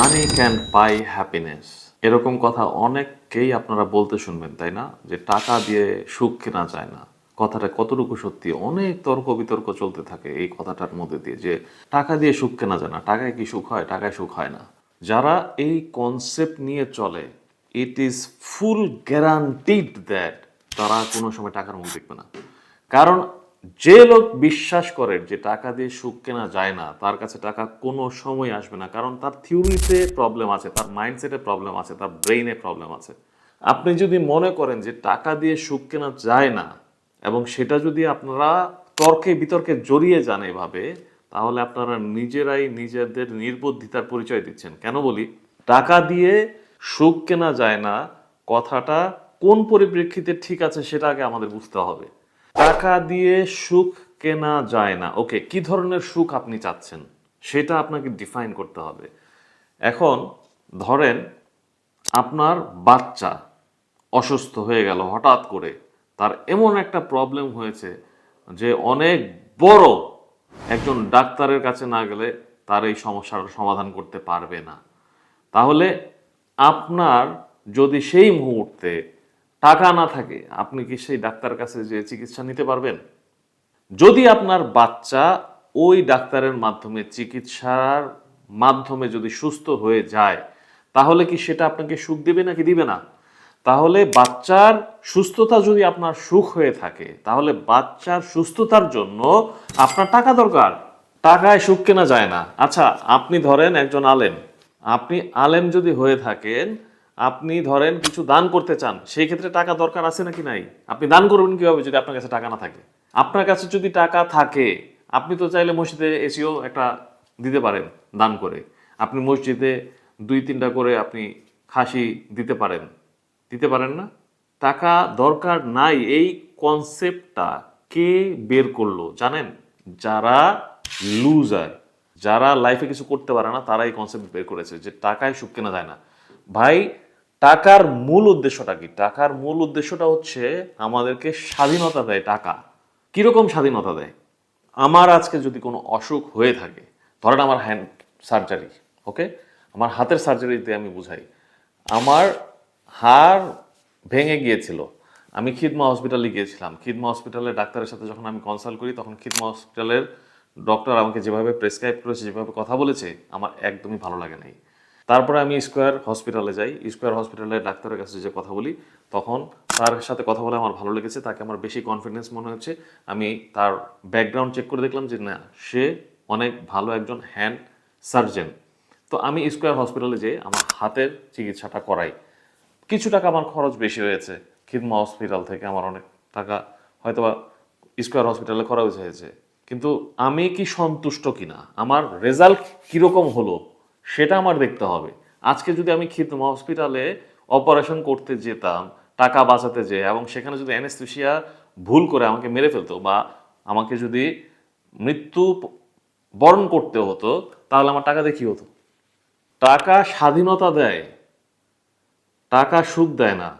Money can pi happiness এরকম কথা অনেককেই আপনারা বলতে শুনবেন, তাই না? যে টাকা দিয়ে সুখ কেনা যায় না। কথাটা কতটুকু সত্যি? অনেক তর্ক বিতর্ক চলতে থাকে এই কথাটার মধ্যে দিয়ে যে টাকা দিয়ে সুখ কেনা যায় না। টাকায় কি সুখ হয়? টাকায় সুখ হয় না। যারা এই কনসেপ্ট নিয়ে চলে it is full guaranteed that তারা কোনো সময় টাকার মুখ দেখবে না। কারণ যে লোক বিশ্বাস করে যে টাকা দিয়ে সুখ কেনা যায় না, তার কাছে টাকা কোনো সময় আসবে না। কারণ তার থিওরিতে প্রবলেম আছে, তার মাইন্ডসেটে প্রবলেম আছে, তার ব্রেইনে প্রবলেম আছে। আপনি যদি মনে করেন যে টাকা দিয়ে সুখ কেনা যায় না এবং সেটা যদি আপনারা তর্কে বিতর্কে জড়িয়ে যান এভাবে, তাহলে আপনারা নিজেরাই নিজেদের নির্বুদ্ধিতার পরিচয় দিচ্ছেন। কেন বলি? টাকা দিয়ে সুখ কেনা যায় না, কথাটা কোন পরিপ্রেক্ষিতে ঠিক আছে সেটা আগে আমাদের বুঝতে হবে। টাকা দিয়ে সুখ কেনা যায় না। ওকে, কি ধরনের সুখ আপনি চাচ্ছেন? সেটা আপনাকে ডিফাইন করতে হবে। এখন ধরেন আপনার বাচ্চা অসুস্থ হয়ে গেল হঠাৎ করে। তার এমন একটা প্রবলেম হয়েছে যে অনেক বড় একজন ডাক্তারের কাছে না গেলে তার এই সমস্যার সমাধান করতে পারবে না। তাহলে আপনার যদি সেই মুহূর্তে টাকা না থাকে, আপনি কি সেই ডাক্তারের কাছে যে চিকিৎসা নিতে পারবেন? যদি আপনার বাচ্চা ওই ডাক্তারের মাধ্যমে চিকিৎসার মাধ্যমে যদি সুস্থ হয়ে যায়, তাহলে কি সেটা আপনাকে সুখ দিবে নাকি দিবে না? তাহলে বাচ্চার সুস্থতা যদি আপনার সুখ হয়ে থাকে, তাহলে বাচ্চার সুস্থতার জন্য আপনার টাকা দরকার। টাকায় সুখ কেনা যায় না। আচ্ছা আপনি ধরেন একজন আলেম। আপনি আলেম যদি হয়ে থাকেন আপনি ধরেন কিছু দান করতে চান, সেই ক্ষেত্রে টাকা দরকার আছে নাকি নাই? আপনি দান করবেন কীভাবে যদি আপনার কাছে টাকা না থাকে? আপনার কাছে যদি টাকা থাকে, আপনি তো চাইলে মসজিদে এসিও একটা দিতে পারেন, দান করে। আপনি মসজিদে দুই তিনটা করে আপনি খাসি দিতে পারেন। দিতে পারেন না? টাকা দরকার নাই, এই কনসেপ্টটা কে বের করল জানেন? যারা লুজার যারা লাইফে কিছু করতে পারে না, তারা এই কনসেপ্ট বের করেছে যে টাকায় সুখ কেনা যায় না। ভাই টাকার মূল উদ্দেশ্যটা কি? টাকার মূল উদ্দেশ্যটা হচ্ছে আমাদেরকে স্বাধীনতা দেয় টাকা। কীরকম স্বাধীনতা দেয়? আমার আজকে যদি কোনো অসুখ হয়ে থাকে, ধরেন আমার হ্যান্ড সার্জারি ওকে আমার হাতের সার্জারিতে আমি বুঝাই, আমার হাড় ভেঙে গিয়েছিল। আমি খিদমা হসপিটালে গিয়েছিলাম। খিদমা হসপিটালের ডাক্তারের সাথে যখন আমি কনসাল্ট করি, তখন খিদমা হসপিটালের ডক্টর আমাকে যেভাবে প্রেসক্রাইব করেছে, যেভাবে কথা বলেছে, আমার একদমই ভালো লাগে নাই। তারপরে আমি স্কোয়ার হসপিটালে যাই। স্কোয়ার হসপিটালের ডাক্তারের কাছে যে কথা বলি, তখন তার সাথে কথা বলে আমার ভালো লেগেছে, তাকে আমার বেশি কনফিডেন্স মনে হচ্ছে। আমি তার ব্যাকগ্রাউন্ড চেক করে দেখলাম যে, না, সে অনেক ভালো একজন হ্যান্ড সার্জেন তো আমি স্কোয়ার হসপিটালে যেয়ে আমার হাতের চিকিৎসাটা করাই। কিছু টাকা আমার খরচ বেশি হয়েছে। খিদমা হসপিটাল থেকে আমার অনেক টাকা হয়তোবা স্কোয়ার হসপিটালে খরচ হয়েছে। কিন্তু আমি কি সন্তুষ্ট কিনা? আমার রেজাল্ট কীরকম হলো? সেটা আমার দেখতে হবে। আজকে যদি আমি খিদমা হসপিটালে অপারেশন করতে যেতাম, টাকা বাঁচাতে যেয়ে এবং সেখানে যদি অ্যানেস্থেশিয়া ভুল করে আমাকে মেরে ফেলতো বা আমাকে যদি মৃত্যু বরণ করতে হতো, তাহলে আমার টাকা দিয়ে কি হতো? টাকা স্বাধীনতা দেয়, টাকা সুখ দেয় না।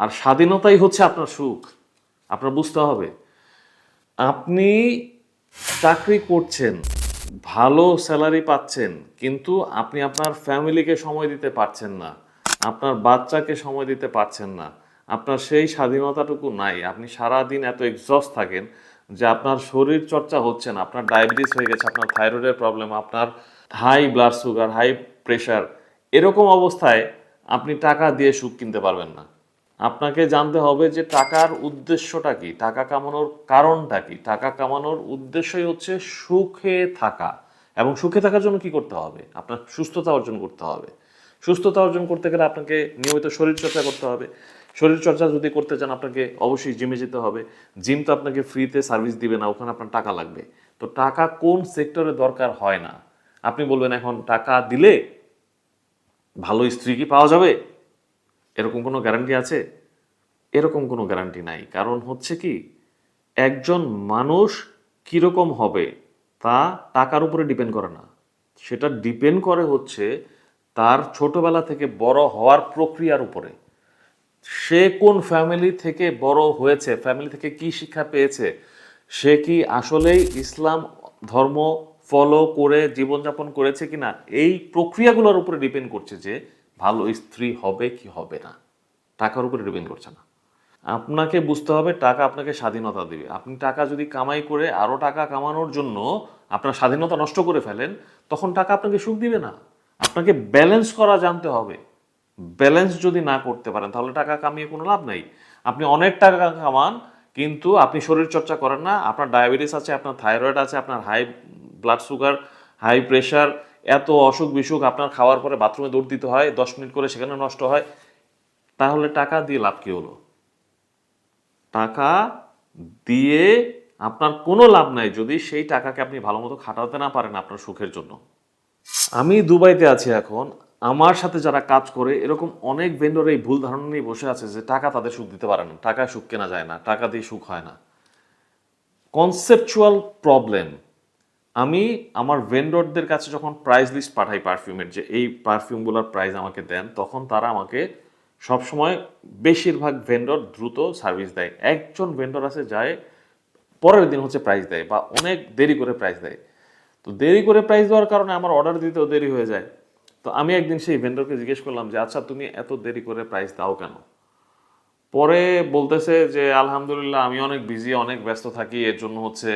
আর স্বাধীনতাই হচ্ছে আপনার সুখ। আপনার বুঝতে হবে। আপনি চাকরি করছেন ভালো স্যালারি পাচ্ছেন, কিন্তু আপনি আপনার ফ্যামিলিকে সময় দিতে পারছেন না, আপনার বাচ্চাকে সময় দিতে পারছেন না, আপনার সেই স্বাধীনতাটুকু নাই, আপনি সারা দিন এত এক্সস্ট থাকেন যে আপনার শরীর চর্চা হচ্ছে না, আপনার ডায়াবেটিস হয়ে গেছে, আপনার থাইরয়েডের প্রবলেম আপনার high blood sugar high pressure এরকম অবস্থায় আপনি টাকা দিয়ে সুখ কিনতে পারবেন না। আপনাকে জানতে হবে যে টাকার উদ্দেশ্যটা কি, টাকা কামানোর কারণটা কি, টাকা কামানোর উদ্দেশ্যই হচ্ছে সুখে থাকা। এবং সুখে থাকার জন্য কি করতে হবে? আপনার সুস্থতা অর্জন করতে হবে। সুস্থতা অর্জন করতে গেলে আপনাকে নিয়মিত শরীর চর্চা করতে হবে। শরীর চর্চা যদি করতে চান, আপনাকে অবশ্যই জিমে যেতে হবে। জিম তো আপনাকে ফ্রিতে সার্ভিস দিবে না, ওখানে আপনার টাকা লাগবে। তো টাকা কোন সেক্টরে দরকার হয় না। আপনি বলবেন, এখন টাকা দিলে ভালো স্ত্রী কি পাওয়া যাবে? এরকম কোনো গ্যারান্টি আছে? এরকম কোনো গ্যারান্টি নাই। কারণ হচ্ছে কি, একজন মানুষ কীরকম হবে তা টাকার উপরে ডিপেন্ড করে না। সেটা ডিপেন্ড করে হচ্ছে তার ছোটবেলা থেকে বড় হওয়ার প্রক্রিয়ার উপরে। সে কোন ফ্যামিলি থেকে বড় হয়েছে ফ্যামিলি থেকে কি শিক্ষা পেয়েছে, সে কি আসলেই ইসলাম ধর্ম ফলো করে জীবনযাপন করেছে কিনা, এই প্রক্রিয়াগুলোর উপরে ডিপেন্ড করছে যে ভালো স্ত্রী হবে কি হবে না? টাকার উপরে ডিপেন্ড করছে না। আপনাকে বুঝতে হবে টাকা আপনাকে স্বাধীনতা দেবে। আপনি টাকা যদি কামাই করে আরও টাকা কামানোর জন্য আপনার স্বাধীনতা নষ্ট করে ফেলেন, তখন টাকা আপনাকে সুখ দিবে না। আপনাকে ব্যালেন্স করা জানতে হবে। ব্যালেন্স যদি না করতে পারেন, তাহলে টাকা কামিয়ে কোনো লাভ নাই। আপনি অনেক টাকা কামান, কিন্তু আপনি শরীর চর্চা করেন না। আপনার ডায়াবেটিস আছে, আপনার থাইরয়েড আছে, আপনার high blood sugar high pressure এত অসুখ বিসুখ, আপনার খাওয়ার পরে বাথরুমে দৌড় দিতে হয়, দশ মিনিট করে সেখানে নষ্ট হয়, তাহলে টাকা দিয়ে লাভ কি হলো? টাকা দিয়ে আপনার কোনো লাভ নাই যদি সেই টাকাকে আপনি ভালো মতো খাটাতে না পারেন আপনার সুখের জন্য। আমি দুবাইতে আছি এখন, আমার সাথে যারা কাজ করে, এরকম অনেক ভেন্ডর এই ভুল ধারণা নিয়ে বসে আছে যে টাকা তাদের সুখ দিতে পারে না, টাকায় সুখ কেনা যায় না, টাকা দিয়ে সুখ হয় না। কনসেপচুয়াল প্রবলেম আমি আমার ভেন্ডরদের কাছে যখন প্রাইস লিস্ট পাঠাই পারফিউমের যে এই পারফিউমগুলোর প্রাইস আমাকে দেন, তখন তারা আমাকে সবসময় বেশিরভাগ ভেন্ডর দ্রুত সার্ভিস দেয়। একজন ভেন্ডর আছে যায়, পরের দিন হচ্ছে প্রাইস দেয় বা অনেক দেরি করে প্রাইস দেয়। তো দেরি করে প্রাইস দেওয়ার কারণে আমার অর্ডার দিতেও দেরি হয়ে যায়। তো আমি একদিন সেই ভেন্ডরকে জিজ্ঞেস করলাম যে আচ্ছা তুমি এত দেরি করে প্রাইস দাও কেন? পরে বলতেছে যে, আলহামদুলিল্লাহ, আমি অনেক বিজি অনেক ব্যস্ত থাকি, এর জন্য হচ্ছে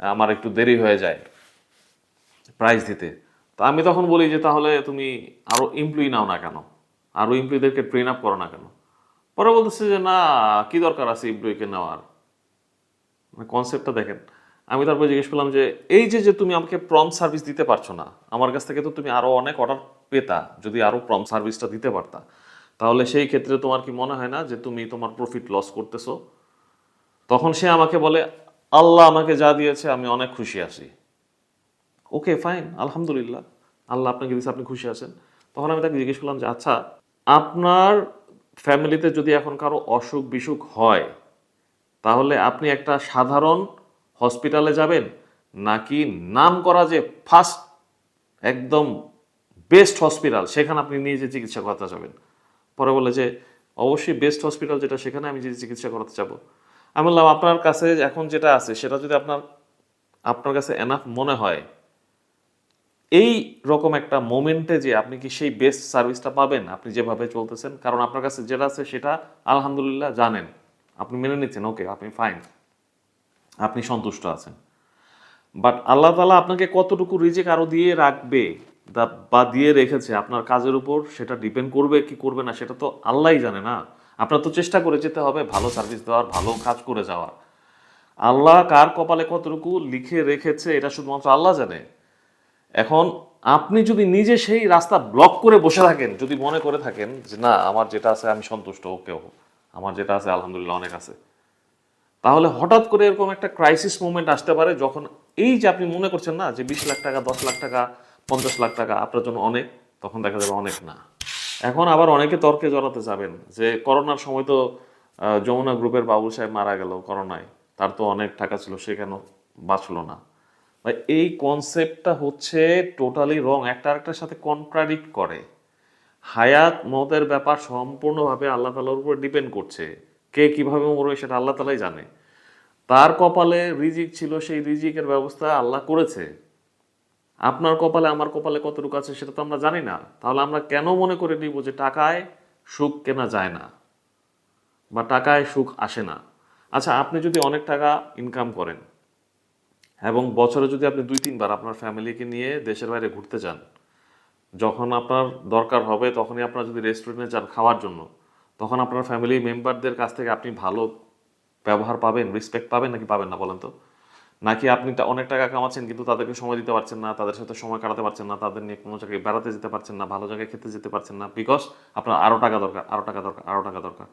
আমার একটু দেরি হয়ে যায়। প্রাইস দিতে। তো আমি তখন বলি যে, তাহলে তুমি আরও এমপ্লয়ি নাও না কেন? আরও এমপ্লয়ীদেরকে ট্রেন আপ করো না কেন? পরে বলতেছে যে, না, কি দরকার আছে এমপ্লয়িকে নেওয়ার? মানে কনসেপ্টটা দেখেন। আমি তারপরে জিজ্ঞেস করলাম যে, এই যে যে তুমি আমাকে প্রম সার্ভিস দিতে পারছ না, আমার কাছ থেকে তো তুমি আরও অনেক অর্ডার পেতা, যদি আরও প্রম সার্ভিসটা দিতে পারতা, তাহলে সেই ক্ষেত্রে তোমার কি মনে হয় না যে, তুমি তোমার প্রফিট লস করতেছো? তখন সে আমাকে বলে, আল্লাহ আমাকে যা দিয়েছে, আমি অনেক খুশি আছি। ওকে ফাইন আলহামদুলিল্লাহ। আল্লাহ আপনাকে দিয়েছে, আপনি খুশি আছেন। তখন আমি তাকে জিজ্ঞেস করলাম যে আচ্ছা আপনার ফ্যামিলিতে যদি এখন কারও অসুখ বিসুখ হয়, তাহলে আপনি একটা সাধারণ হসপিটালে যাবেন? নাকি নাম করা যে ফার্স্ট একদম বেস্ট হসপিটাল সেখানে আপনি নিয়ে যে চিকিৎসা করাতে যাবেন? পরে বলে যে, অবশ্যই বেস্ট হসপিটাল যেটা, সেখানে আমি যে চিকিৎসা করাতে যাব। আমি বললাম, আপনার কাছে এখন যেটা আছে, সেটা যদি আপনার আপনার কাছে এনাফ মনে হয় এই রকম একটা মোমেন্টে যে আপনি কি সেই বেস্ট সার্ভিসটা পাবেন? আপনি যেভাবে চলতেছেন, কারণ আপনার কাছে যেটা আছে সেটা আলহামদুলিল্লাহ জানেন। আপনি মেনে নিচ্ছেন ওকে আপনি ফাইন আপনি সন্তুষ্ট আছেন। বাট আল্লাহ তালা আপনাকে কতটুকু রিজেক আরও দিয়ে রাখবে বা দিয়ে রেখেছে, আপনার কাজের উপর সেটা ডিপেন্ড করবে কি করবে না, সেটা তো আল্লাহই জানে না। আপনার তো চেষ্টা করে যেতে হবে, ভালো সার্ভিস দেওয়ার, ভালো কাজ করে যাওয়ার। আল্লাহ কার কপালে কতটুকু লিখে রেখেছে, এটা শুধুমাত্র আল্লাহ জানে। এখন আপনি যদি নিজে সেই রাস্তা ব্লক করে বসে থাকেন, যদি মনে করে থাকেন যে না, আমার যেটা আছে আমি সন্তুষ্ট ওকে আমার যেটা আছে আলহামদুলিল্লাহ অনেক আছে। তাহলে হঠাৎ করে এরকম একটা ক্রাইসিস মুভমেন্ট আসতে পারে যখন এই যে আপনি মনে করছেন না যে বিশ লাখ টাকা, দশ লাখ টাকা, পঞ্চাশ লাখ টাকা আপনার জন্য অনেক, তখন দেখা যাবে অনেক না। এখন আবার অনেকে তর্কে জড়াতে যাবেন যে করোনার সময় তো যমুনা গ্রুপের বাবুল সাহেব মারা গেল করোনায়, তার তো অনেক টাকা ছিল, সে কেন বাঁচলো না? এই কনসেপ্টটা হচ্ছে টোটালি রং একটা আরেকটার সাথে কন্ট্রাডিক্ট করে। হায়াত মতের ব্যাপার সম্পূর্ণভাবে আল্লাহ তালার উপর ডিপেন্ড করছে। কে কীভাবে মরবে সেটা আল্লাহ তালাই জানে। তার কপালে রিজিক ছিল, সেই রিজিকের ব্যবস্থা আল্লাহ করেছে। আপনার কপালে, আমার কপালে কতটুকু আছে সেটা তো আমরা জানি না। তাহলে আমরা কেন মনে করে নিব যে টাকায় সুখ কেনা যায় না? বা টাকায় সুখ আসে না। আচ্ছা আপনি যদি অনেক টাকা ইনকাম করেন এবং বছরে যদি আপনি দুই, তিনবার আপনার ফ্যামিলিকে নিয়ে দেশের বাইরে ঘুরতে যান, যখন আপনার দরকার হবে, তখনই আপনার যদি রেস্টুরেন্টে যান খাওয়ার জন্য, তখন আপনার ফ্যামিলি মেম্বারদের কাছ থেকে আপনি ভালো ব্যবহার পাবেন রেসপেক্ট পাবেন নাকি পাবেন না বলেন তো? নাকি আপনি অনেক টাকা কামাচ্ছেন কিন্তু তাদেরকে সময় দিতে পারছেন না, তাদের সাথে সময় কাটাতে পারছেন না, তাদের নিয়ে কোনো জায়গায় বেড়াতে যেতে পারছেন না, ভালো জায়গায় খেতে যেতে পারছেন না বিকজ আপনার আরও টাকা দরকার আরও টাকা দরকার আরও টাকা দরকার।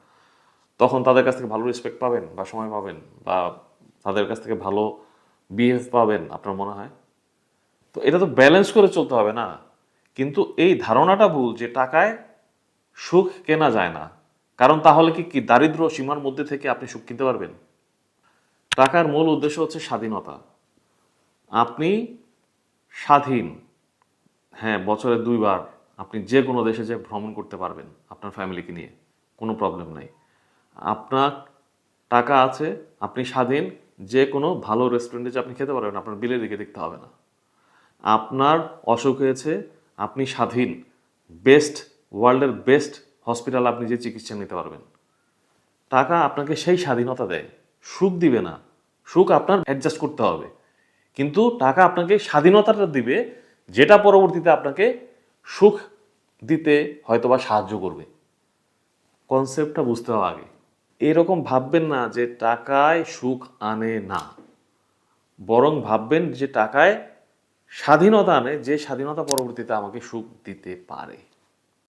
তখন তাদের কাছ থেকে ভালো রেসপেক্ট পাবেন বা সময় পাবেন বা তাদের কাছ থেকে ভালো বিহেভ পাবেন, আপনার মনে হয়? তো এটা তো ব্যালেন্স করে চলতে হবে না। কিন্তু এই ধারণাটা ভুল যে টাকায় সুখ কেনা যায় না। কারণ তাহলে কি কি দারিদ্র সীমার মধ্যে থেকে আপনি সুখ কিনতে পারবেন? টাকার মূল উদ্দেশ্য হচ্ছে স্বাধীনতা। আপনি স্বাধীন। হ্যাঁ বছরে দুইবার আপনি যে কোনো দেশে যে ভ্রমণ করতে পারবেন আপনার ফ্যামিলিকে নিয়ে। কোনো প্রবলেম নাই। আপনার টাকা আছে, আপনি স্বাধীন যে কোনো ভালো রেস্টুরেন্টে যে আপনি খেতে পারবেন, আপনার বিলের দিকে দেখতে হবে না। আপনার অসুখ হয়েছে, আপনি স্বাধীন বেস্ট ওয়ার্ল্ডের বেস্ট হসপিটাল আপনি যে চিকিৎসা নিতে পারবেন। টাকা আপনাকে সেই স্বাধীনতা দেয়। সুখ দিবে না। সুখ আপনার অ্যাডজাস্ট করতে হবে। কিন্তু টাকা আপনাকে স্বাধীনতাটা দিবে, যেটা পরবর্তীতে আপনাকে সুখ দিতে হয়তোবা সাহায্য করবে। কনসেপ্টটা বুঝতে হবে আগে। এরকম ভাববেন না যে টাকায় সুখ আনে না। বরং ভাববেন যে টাকায় স্বাধীনতা আনে, যে স্বাধীনতা পরবর্তীতে আমাকে সুখ দিতে পারে।